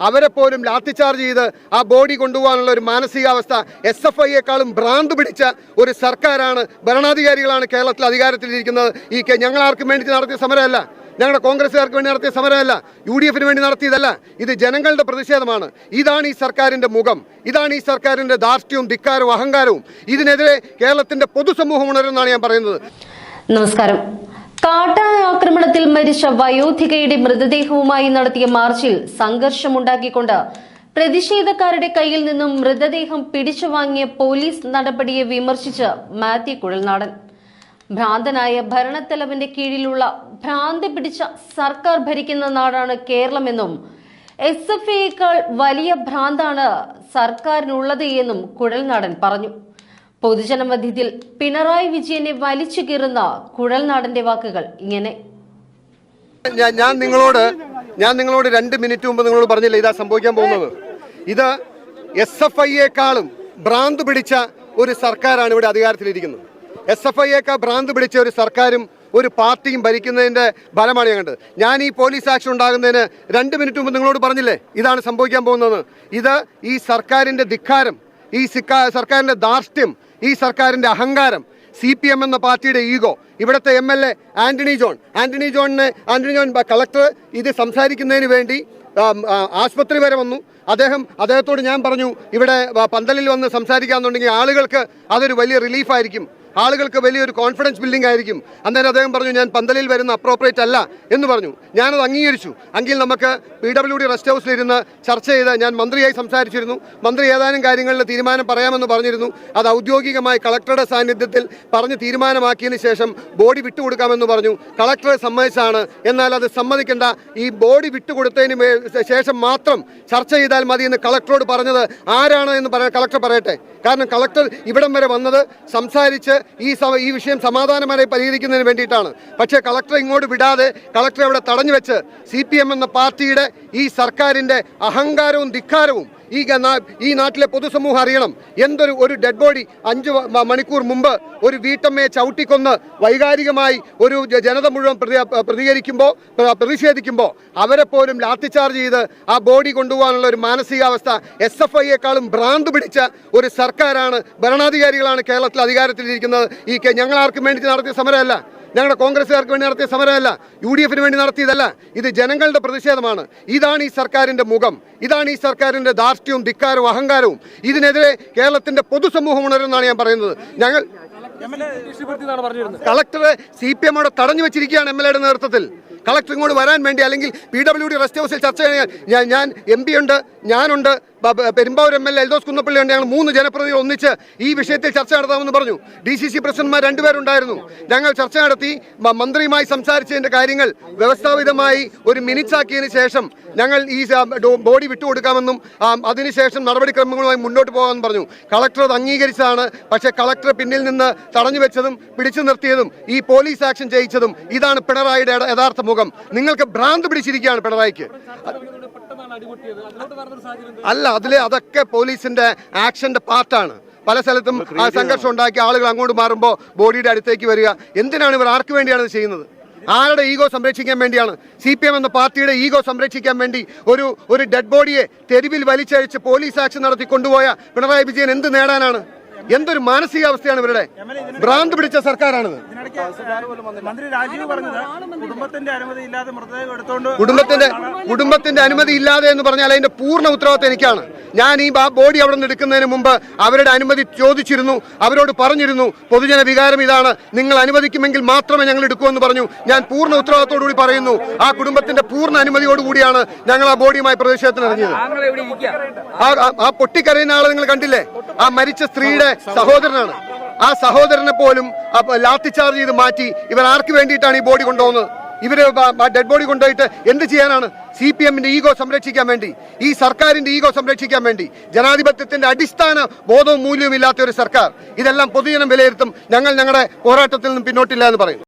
അവരെ പോലും ലാത്തിചാർജ് ചെയ്ത് ആ ബോഡി കൊണ്ടുപോകാനുള്ള ഒരു മാനസികാവസ്ഥ എസ് എഫ് ഐയെക്കാളും ഭ്രാന്ത് പിടിച്ച ഒരു സർക്കാരാണ് ഭരണാധികാരികളാണ് കേരളത്തിൽ അധികാരത്തിലിരിക്കുന്നത്. ഈ ഞങ്ങൾ ആർക്കും വേണ്ടി നടത്തിയ സമരമല്ല. ഞങ്ങളുടെ കോൺഗ്രസ്സുകാർക്ക് വേണ്ടി നടത്തിയ സമരമല്ല. യു ഡി എഫിന് വേണ്ടി നടത്തിയതല്ല. ഇത് ജനങ്ങളുടെ പ്രതിഷേധമാണ്. ഇതാണ് ഈ സർക്കാരിന്റെ മുഖം. ഇതാണ് ഈ സർക്കാരിന്റെ ധാർഷ്ട്യവും ധിക്കാരവും അഹങ്കാരവും. ഇതിനെതിരെ കേരളത്തിന്റെ പൊതുസമൂഹം ഉണരുമെന്നാണ് ഞാൻ പറയുന്നത്. നമസ്കാരം. കാട്ടാന ആക്രമണത്തിൽ മരിച്ച വയോധികയുടെ മൃതദേഹവുമായി നടത്തിയ മാർച്ചിൽ സംഘർഷമുണ്ടാക്കിക്കൊണ്ട് പ്രതിഷേധക്കാരുടെ കയ്യിൽ നിന്നും മൃതദേഹം പിടിച്ചു വാങ്ങിയ പോലീസ് നടപടിയെ വിമർശിച്ച് മാത്യു കുഴൽനാടൻ. ഭ്രാന്തനായ ഭരണത്തലവന്റെ കീഴിലുള്ള ഭ്രാന്തി പിടിച്ച സർക്കാർ ഭരിക്കുന്ന നാടാണ് കേരളമെന്നും എസ് എഫ് ഐയേക്കാൾ വലിയ ഭ്രാന്താണ് സർക്കാരിനുള്ളത് എന്നും കുഴൽനാടൻ പറഞ്ഞു. പൊതുജനമധ്യത്തിൽ പിണറായി വിജയനെ വലിച്ചു കീറുന്ന കുഴൽനാടന്റെ വാക്കുകൾ ഇങ്ങനെ. ഞാൻ നിങ്ങളോട് ഞാൻ നിങ്ങളോട് രണ്ട് മിനിറ്റ് മുമ്പ് നിങ്ങളോട് പറഞ്ഞില്ല ഇതാ സംഭവിക്കാൻ പോകുന്നത്? ഇത് എസ് എഫ് ഐയേക്കാളും ഭ്രാന്ത് പിടിച്ച ഒരു സർക്കാരാണ് ഇവിടെ അധികാരത്തിലിരിക്കുന്നത്. എസ് എഫ് ഐയേക്കാൾ ഭ്രാന്ത് പിടിച്ച ഒരു സർക്കാരും ഒരു പാർട്ടിയും ഭരിക്കുന്നതിന്റെ ഫലമാണ് ഞാൻ കണ്ടത്. ഞാൻ ഈ പോലീസ് ആക്ഷൻ ഉണ്ടാകുന്നതിന് രണ്ട് മിനിറ്റ് മുമ്പ് നിങ്ങളോട് പറഞ്ഞില്ലേ? ഇതാണ് സംഭവിക്കാൻ പോകുന്നത്. ഇത് ഈ സർക്കാരിന്റെ ധിക്കാരം ഈ സർക്കാരിന്റെ ധാർഷ്ട്യം ഈ സർക്കാരിന്റെ അഹങ്കാരം സി പി എം എന്ന പാർട്ടിയുടെ ഈഗോ ഇവിടുത്തെ M L A Antony John. Antony ജോണിന് ആന്റണി ജോൺ കളക്ടർ ഇത് സംസാരിക്കുന്നതിന് വേണ്ടി ആശുപത്രി വരെ വന്നു. അദ്ദേഹം അദ്ദേഹത്തോട് ഞാൻ പറഞ്ഞു ഇവിടെ പന്തലിൽ വന്ന് സംസാരിക്കാന്നുണ്ടെങ്കിൽ ആളുകൾക്ക് അതൊരു വലിയ റിലീഫായിരിക്കും ആളുകൾക്ക് വലിയൊരു കോൺഫിഡൻസ് ബിൽഡിംഗ് ആയിരിക്കും. അന്നേരം അദ്ദേഹം പറഞ്ഞു ഞാൻ പന്തലിൽ വരുന്ന അപ്രോപ്രിയേറ്റ് അല്ല എന്ന് പറഞ്ഞു. ഞാനത് അംഗീകരിച്ചു. എങ്കിൽ നമുക്ക് പി ഡബ്ല്യു ഡി റെസ്റ്റ് ഹൗസിലിരുന്ന് ചർച്ച ചെയ്ത് ഞാൻ മന്ത്രിയായി സംസാരിച്ചിരുന്നു. മന്ത്രി ഏതാനും കാര്യങ്ങളിൽ തീരുമാനം പറയാമെന്ന് പറഞ്ഞിരുന്നു. അത് ഔദ്യോഗികമായി കളക്ടറുടെ സാന്നിധ്യത്തിൽ പറഞ്ഞ് തീരുമാനമാക്കിയതിന് ശേഷം ബോഡി വിട്ടുകൊടുക്കാമെന്ന് പറഞ്ഞു. കളക്ടറെ സമ്മതിച്ചാണ്. എന്നാൽ അത് സമ്മതിക്കേണ്ട. ഈ ബോഡി വിട്ടുകൊടുത്തതിന് ശേഷം മാത്രം ചർച്ച ചെയ്താൽ മതി എന്ന് കളക്ടറോട് പറഞ്ഞത് ആരാണ് എന്ന് പറയാൻ കളക്ടർ പറയട്ടെ. കാരണം കളക്ടർ ഇവിടം വരെ വന്നത് സംസാരിച്ച് ഈ ഈ വിഷയം സമാധാനപരമായി പരിഹരിക്കുന്നതിന് വേണ്ടിയിട്ടാണ്. പക്ഷേ കളക്ടർ ഇങ്ങോട്ട് വിടാതെ കളക്ടറെ അവിടെ തടഞ്ഞു വെച്ച് സി എന്ന പാർട്ടിയുടെ ഈ സർക്കാരിന്റെ അഹങ്കാരവും ധിക്കാരവും ഈ ഈ നാട്ടിലെ പൊതുസമൂഹം അറിയണം. എന്തൊരു ഒരു ഡെഡ് ബോഡി അഞ്ച് മണിക്കൂർ മുമ്പ് ഒരു വീട്ടമ്മയെ ചവിട്ടിക്കൊന്ന് വൈകാരികമായി ഒരു ജനത മുഴുവൻ പ്രതി- പ്രതികരിക്കുമ്പോൾ പ്ര- പ്രതിഷേധിക്കുമ്പോൾ അവരെ പോലും ലാത്തിചാർജ് ചെയ്ത് ആ ബോഡി കൊണ്ടുപോകാനുള്ള ഒരു മാനസികാവസ്ഥ എസ് എഫ് ഐയെക്കാളും ഭ്രാന്ത് പിടിച്ച ഒരു സർക്കാരാണ് ഭരണാധികാരികളാണ് കേരളത്തിൽ അധികാരത്തിലിരിക്കുന്നത്. ഈ ഞങ്ങൾ ആർക്കും വേണ്ടി നടത്തിയ സമരമല്ല. ഞങ്ങളുടെ കോൺഗ്രസ്സുകാർക്ക് വേണ്ടി നടത്തിയ സമരമല്ല യു ഡി എഫിന് വേണ്ടി നടത്തിയതല്ല. ഇത് ജനങ്ങളുടെ പ്രതിഷേധമാണ്. ഇതാണ് ഈ സർക്കാരിന്റെ മുഖം. ഇതാണ് ഈ സർക്കാരിന്റെ ധാർഷ്ട്യവും ധിക്കാരവും അഹങ്കാരവും. ഇതിനെതിരെ കേരളത്തിന്റെ പൊതുസമൂഹം ഉണരുമെന്നാണ് ഞാൻ പറയുന്നത്. ഞങ്ങൾ കളക്ടറെ സി പി എമ്മോടെ തടഞ്ഞു വെച്ചിരിക്കുകയാണ് എം എൽ എയുടെ നേതൃത്വത്തിൽ. കളക്ടർ ഇങ്ങോട്ട് വരാൻ വേണ്ടി അല്ലെങ്കിൽ പി ഡബ്ല്യു ഡി റെസ്റ്റ് ഹൗസിൽ ചർച്ച ചെയ്യാൻ ഞാൻ ഞാൻ എം പി ഉണ്ട് ഞാനുണ്ട് Perumbavoor M L A Eldhose Kunnappilly ഉണ്ട് ഞങ്ങൾ മൂന്ന് ജനപ്രതിനിധികൾ ഒന്നിച്ച് ഈ വിഷയത്തിൽ ചർച്ച നടത്താമെന്ന് പറഞ്ഞു. ഡി സി സി പ്രസിഡന്റ്മാർ രണ്ടുപേരുണ്ടായിരുന്നു ഞങ്ങൾ ചർച്ച നടത്തി മന്ത്രിയുമായി സംസാരിച്ചതിന്റെ കാര്യങ്ങൾ വ്യവസ്ഥാപിതമായി ഒരു മിനിറ്റ്സ് ആക്കിയതിന് ശേഷം ഞങ്ങൾ ഈ ബോഡി വിട്ടുകൊടുക്കാമെന്നും അതിനുശേഷം നടപടിക്രമങ്ങളുമായി മുന്നോട്ട് പോകാമെന്ന് പറഞ്ഞു. കളക്ടർ അത് അംഗീകരിച്ചതാണ്. പക്ഷേ കളക്ടർ പിന്നിൽ നിന്ന് തടഞ്ഞു വെച്ചതും പിടിച്ചു നിർത്തിയതും ഈ പോലീസ് ആക്ഷൻ ചെയ്യിച്ചതും ഇതാണ് പിണറായിയുടെ യഥാർത്ഥ നിങ്ങൾക്ക് ഭ്രാന്ത് പിടിച്ചിരിക്കുകയാണ് പിണറായിക്ക്. അല്ല അതിലെ അതൊക്കെ പോലീസിന്റെ ആക്ഷന്റെ പാർട്ടാണ്. പല സ്ഥലത്തും സംഘർഷം ഉണ്ടാക്കി ആളുകൾ അങ്ങോട്ട് മാറുമ്പോൾ ബോഡിയുടെ അടുത്തേക്ക് വരിക. എന്തിനാണ് ഇവർ ആർക്ക് വേണ്ടിയാണ് ചെയ്യുന്നത്? ആരുടെ ഈഗോ സംരക്ഷിക്കാൻ വേണ്ടിയാണ്? സി പി എം എന്ന പാർട്ടിയുടെ ഈഗോ സംരക്ഷിക്കാൻ വേണ്ടി ഒരു ഒരു ഡെഡ് ബോഡിയെ തെരുവിൽ വലിച്ചഴിച്ച് പോലീസ് ആക്ഷൻ നടത്തി കൊണ്ടുപോയ പിണറായി വിജയൻ എന്ത് നേടാനാണ്? എന്തൊരു മാനസികാവസ്ഥയാണ് ഇവരുടെ? ഭ്രാന്ത് പിടിച്ച സർക്കാരാണിത്. കുടുംബത്തിന്റെ അനുമതി ഇല്ലാതെ മൃതദേഹം എടുത്തോണ്ട് കുടുംബത്തിന്റെ കുടുംബത്തിന്റെ അനുമതി ഇല്ലാതെ എന്ന് പറഞ്ഞാൽ അതിന്റെ പൂർണ ഉത്തരവാദിത്തം എനിക്കാണ്. ഞാൻ ഈ ബോഡി അവിടെ നിന്ന് എടുക്കുന്നതിന് മുമ്പ് അവരുടെ അനുമതി ചോദിച്ചിരുന്നു അവരോട് പറഞ്ഞിരുന്നു പൊതുജന വികാരം ഇതാണ് നിങ്ങൾ അനുവദിക്കുമെങ്കിൽ മാത്രമേ ഞങ്ങൾ എടുക്കൂ എന്ന് പറഞ്ഞു. ഞാൻ പൂർണ ഉത്തരവാദിത്തോടുകൂടി പറയുന്നു ആ കുടുംബത്തിന്റെ പൂർണ അനുമതിയോടുകൂടിയാണ് ഞങ്ങൾ ആ ബോഡിയുമായി പ്രതിഷേധത്തിന് ഇറങ്ങിയത്. ആ പൊട്ടിക്കരയുന്ന ആളെ നിങ്ങൾ കണ്ടില്ലേ? ആ മരിച്ച സ്ത്രീയുടെ സഹോദരനാണ്. ആ സഹോദരനെ പോലും ലാത്തി ചാർജ് ചെയ്ത് മാറ്റി ഇവർ ആർക്ക് വേണ്ടിയിട്ടാണ് ഈ ബോഡി കൊണ്ടുപോകുന്നത്? ഇവർ ഡെഡ് ബോഡി കൊണ്ടുപോയിട്ട് എന്ത് ചെയ്യാനാണ്? സി പി എമ്മിന്റെ ഈഗോ സംരക്ഷിക്കാൻ വേണ്ടി ഈ സർക്കാരിന്റെ ഈഗോ സംരക്ഷിക്കാൻ വേണ്ടി ജനാധിപത്യത്തിന്റെ അടിസ്ഥാന ബോധവും മൂല്യവും ഇല്ലാത്ത ഒരു സർക്കാർ. ഇതെല്ലാം പൊതുജനം വിലയിരുത്തും. ഞങ്ങൾ ഞങ്ങളുടെ പോരാട്ടത്തിൽ നിന്നും പിന്നോട്ടില്ല എന്ന് പറയും.